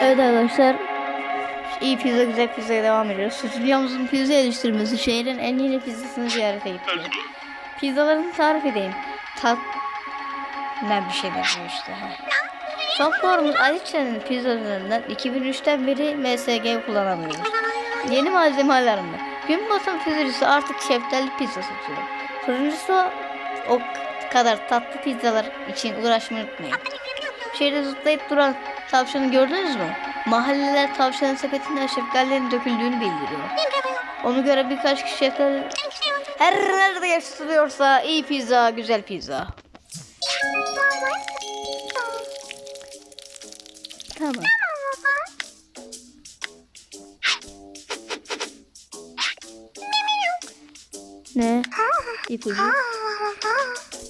Evet arkadaşlar. iyi pizza güzel pizzaya devam ediyoruz. Stüdyomuzun pizza eleştirmesi şehrin en yeni pizzasını ziyarete gitti. Pizzalarını tarif edeyim. Tat... Ne bir şeyler diyor işte. ha. Software'ımız Aliçe'nin pizzalarından 2003'ten beri MSG kullanamıyoruz. Yeni malzemeler mi? Gün batım pizzacısı artık şeftali pizza satıyor. Fırıncısı o kadar tatlı pizzalar için uğraşmayı unutmayın. Şehirde zıplayıp duran tavşanı gördünüz mü? Mahalleler tavşanın sepetinden şeftalilerin döküldüğünü bildiriyor. Onu göre birkaç kişi şeftali... Her nerede yaşatılıyorsa iyi pizza, güzel pizza. Tamam. Ne? İpucu.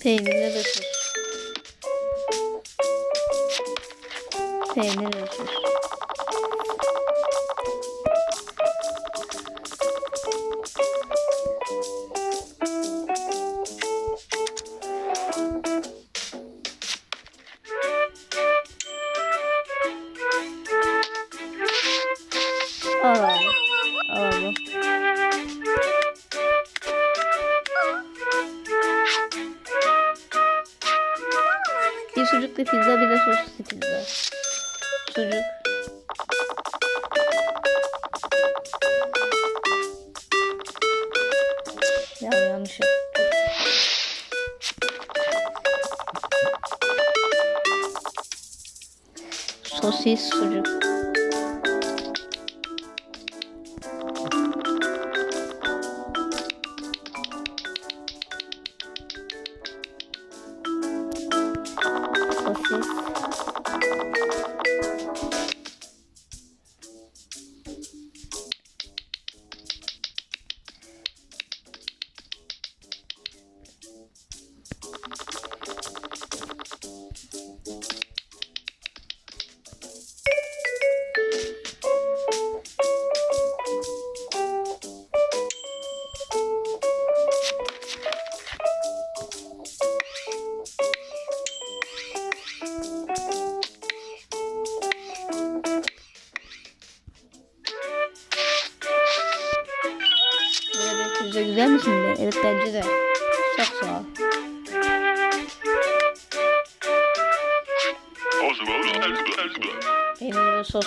Peynirle de sos. Peynir ve Ya yanlış. Sosis, sucuk. Peynir ve sos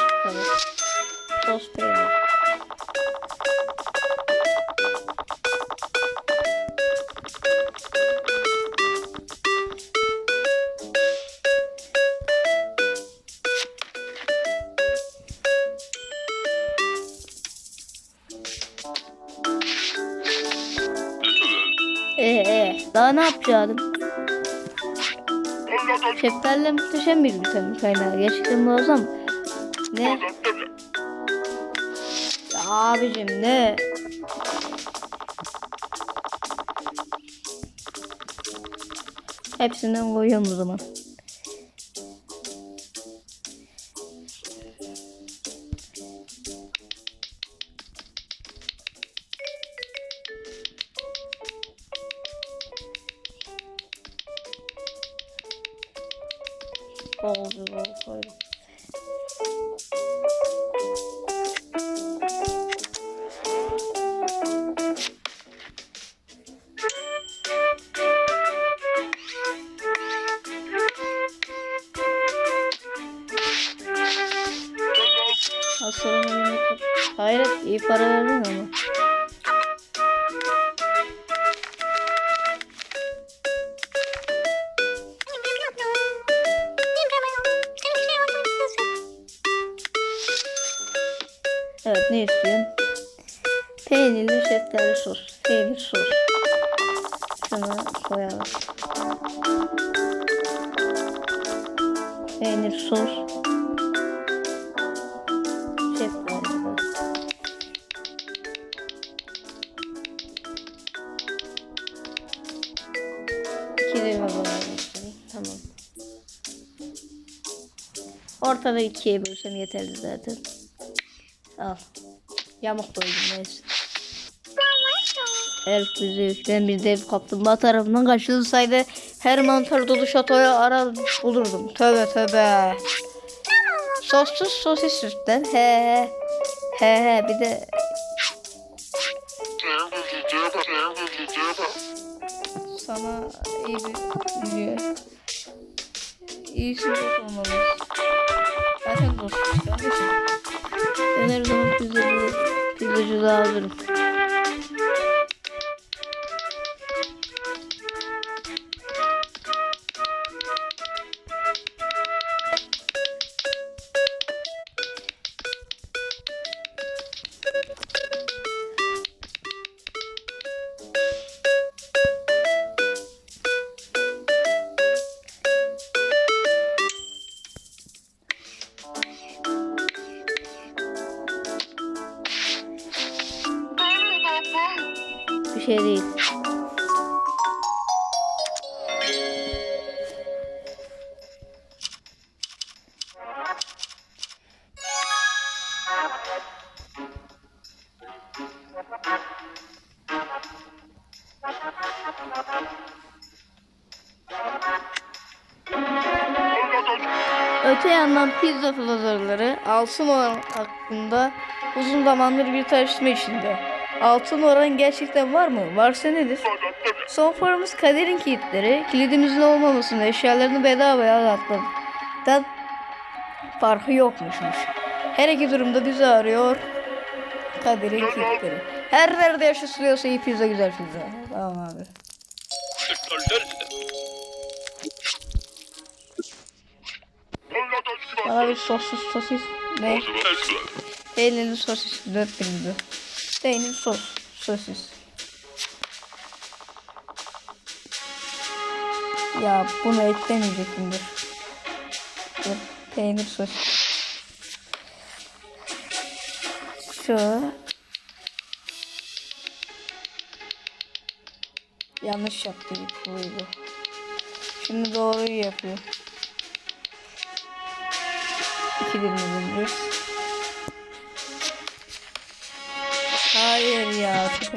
Şeftaliyle muhteşem bir vitamin kaynağı. Gerçekten muazzam. Ne? Ya abicim ne? Hepsinden koyuyorum o zaman. Peynirli şeftali sos. Peynir sos. Şunu koyalım. Peynir sos. Şeftali. İki bölelim. Tamam. Ortada ikiye bölsem yeterli zaten. Al. Yamuk koydum neyse. Eğer bize yüklen bir dev kaplumbağa tarafından kaçırılsaydı her mantar dolu şatoyu arar bulurdum. Tövbe tövbe. Sossuz sosis süsler. He he. He he bir de sana iyi bir video. İyisi dost olmalıyız. Zaten kardeşim. Ben her zaman pizzacı, pizzacılığa hazırım. Öte yandan pizza flazörleri altın oran hakkında uzun zamandır bir tartışma içinde. Altın oran gerçekten var mı? Varsa nedir? Son forumumuz kaderin kilitleri. Kilidimizin olmamasını eşyalarını bedavaya dağıttım. Da farkı yokmuşmuş. Her iki durumda bizi arıyor. Kaderin kilitleri. Her nerede yaşasılıyorsa iyi pizza güzel pizza. Tamam abi. Bana bir sossuz sosis. Ne? Peynirli sosis 4000 lira. Peynir sos. Sosis. Ya bunu eklemeyecekimdir. Peynir sosis. Şu. Yanlış yaptı bir buydu. Şimdi doğruyu yapıyor. İki bulundur. Hayır ya. Çok.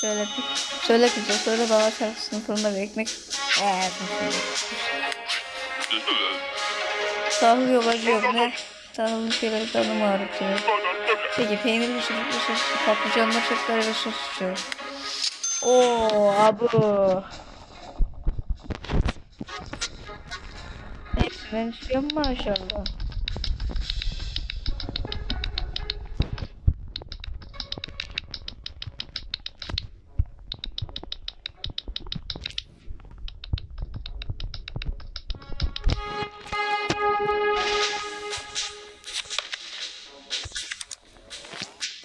Şöyle bir, şöyle pizza, şöyle baba şarkısının fırında bir ekmek. Eee, Acı yok ne? Tahıllı şeyleri kanım ağrıtıyor. Peki peynirli sucuklu sos, patlıcanlı çöpler ve sos istiyorum. Oo abu. Ben istiyorum maşallah.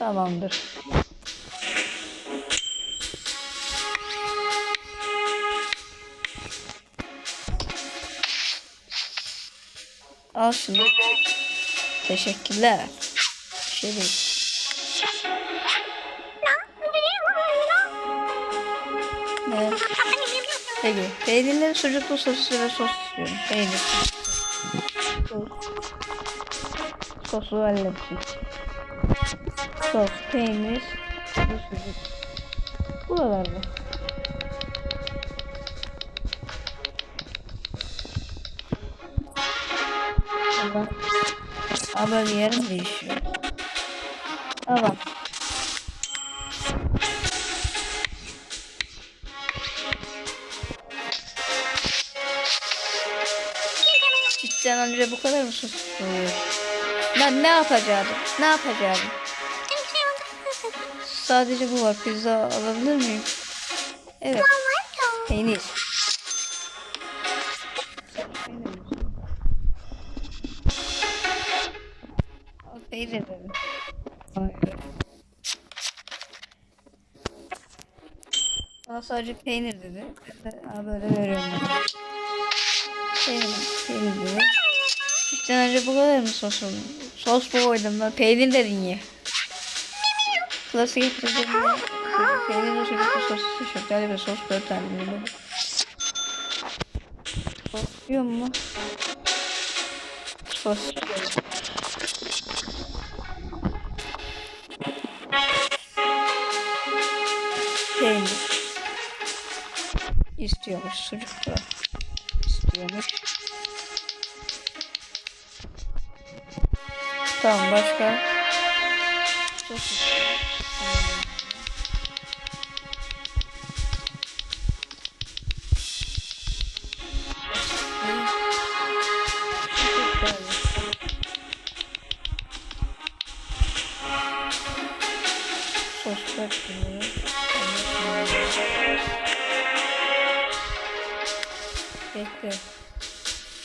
Tamamdır. Al şunu. Teşekkürler. Bir Şey değil. Ne? Peki. Peynirli sucuklu sosisli ve sos istiyorum. Peynir. Sos. Sosu hallettik. Sos, peynir sucuk. Bu kadar mı? Tamam. Ama bir yerim değişiyor. Tamam. Cidden önce bu kadar mı sos oluyor? Ben ne yapacağım? Ne yapacağım? Sadece bu var. Pizza alabilir miyim? Evet. Peynir. Peynir dedim. Bana sadece peynir dedi. Böyle veriyorum. Peynir, peynir dedi. Cidden önce bu kadar mı sosun? Sos mu koydum ben? Peynir dedin ya. Klasik getirdim ya. Peynirli sucuklu sosisli şeftali ve sos dört tane dedim. Sos diyor mu? sos. Peynir. İstiyormuş sucuk da. İstiyormuş. Tamam başka. İstiyor. Sos bekliyor. Bekle.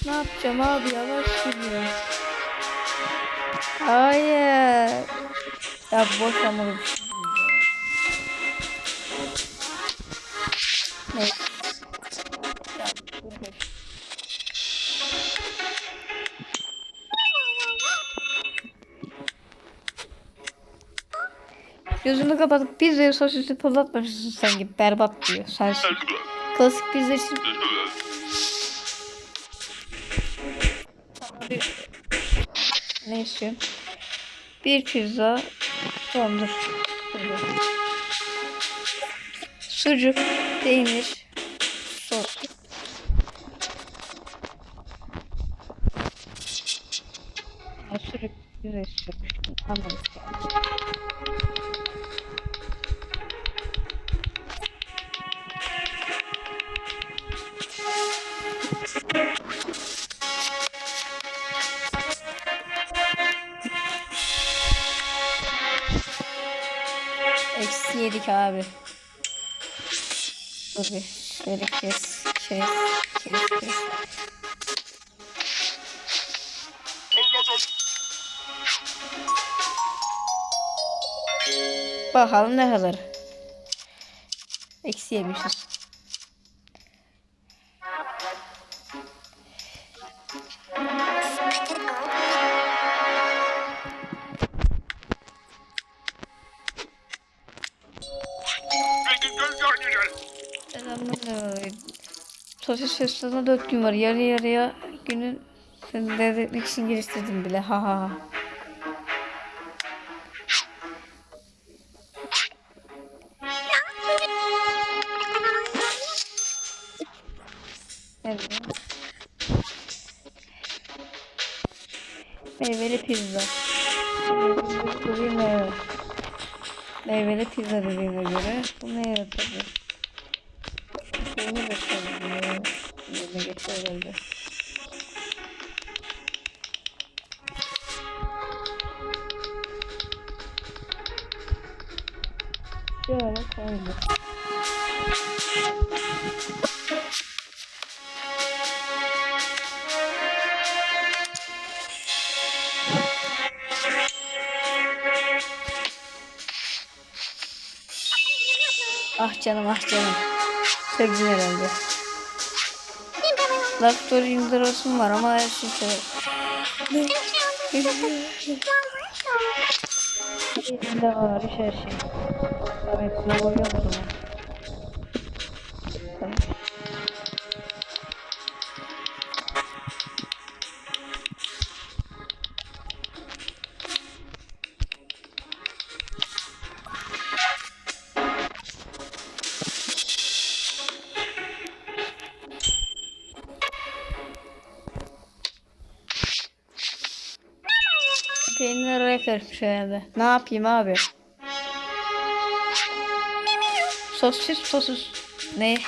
Ne yapacağım abi yavaş gidiyor. Hayır. Ya boş hamuru bir şey değil ya. Gözünü kapatıp pizzayı sosisi fırlatmışsın sen gibi berbat diyor. Sensin. Klasik pizza için ne istiyorsun? Bir pizza. Tamam dur. Sucuk, peynir, sos. Sucuk pizza istiyormuştum. Anladım. Bakalım ne kadar. Eksi yemişiz. Sosis festivali'ne 4 gün var. Yarı yarıya günün seni devretmek için geliştirdim bile. Ha ha ha. Evet. Meyveli pizza. Meyveli pizza dediğine göre bu meyve tabii. Herhalde. Şöyle koydum. Ah canım ah canım. Sevdin herhalde. Laktorinderosum var ama her şey. Elimde var her şey. Tamam hepsine koyuyorum o zaman. Herhalde. Ne yapayım abi? Sosis sosis. Ne?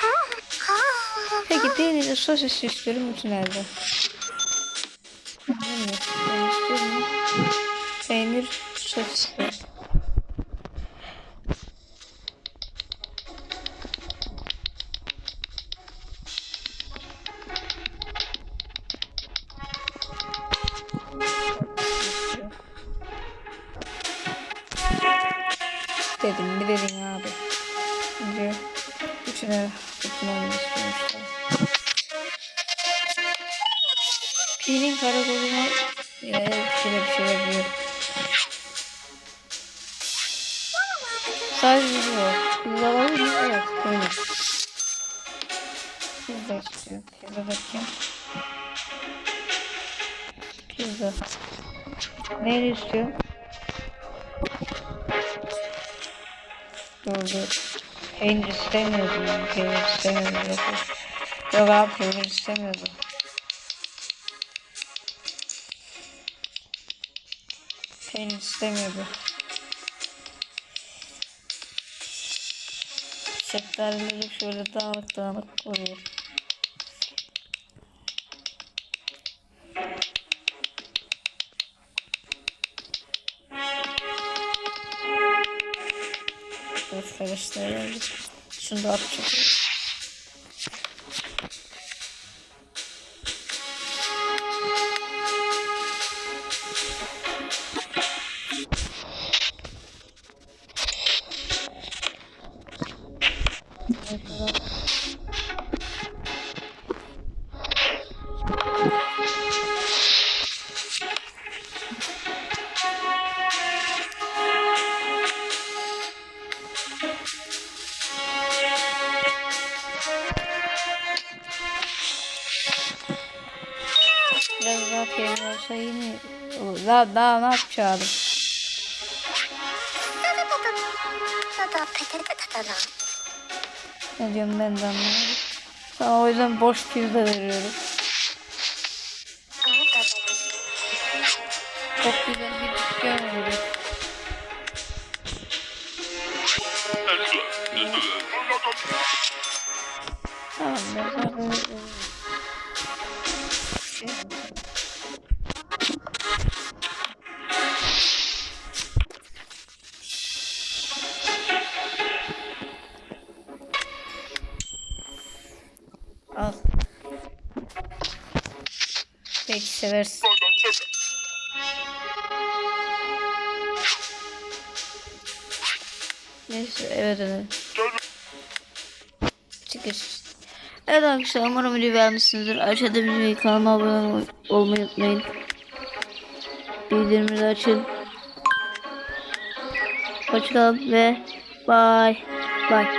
Peki peynirli sosis istiyorum bütün elde. Peynir sosis. Pilin karakoluna yine şöyle bir şey yapıyor. Sadece bu var. Pizza var mı? Evet. Öyle. Pizza istiyor. Pizza bakayım. Pizza. Neyle istiyor? Dur dur. Peynir istemiyordum. Peynir istemiyordum. Yok, yok. Abi peynir istemiyordum. Peynir istemiyordu. Şeftalileri şöyle dağınık dağınık koyuyor. Şunu da atacağım. daha daha ne yapacağım? Ne diyorum ben de anlamadım. Sana o yüzden boş pizza veriyorum. Çok güzel bir dükkan veriyorum. Tamam ben zaten... seversin. Neyse eve dönelim. Çıkış. Evet arkadaşlar umarım videoyu beğenmişsinizdir. Aşağıda videoyu kanalıma abone olmayı unutmayın. Bildirimleri açın. Hoşçakalın ve bye. Bye.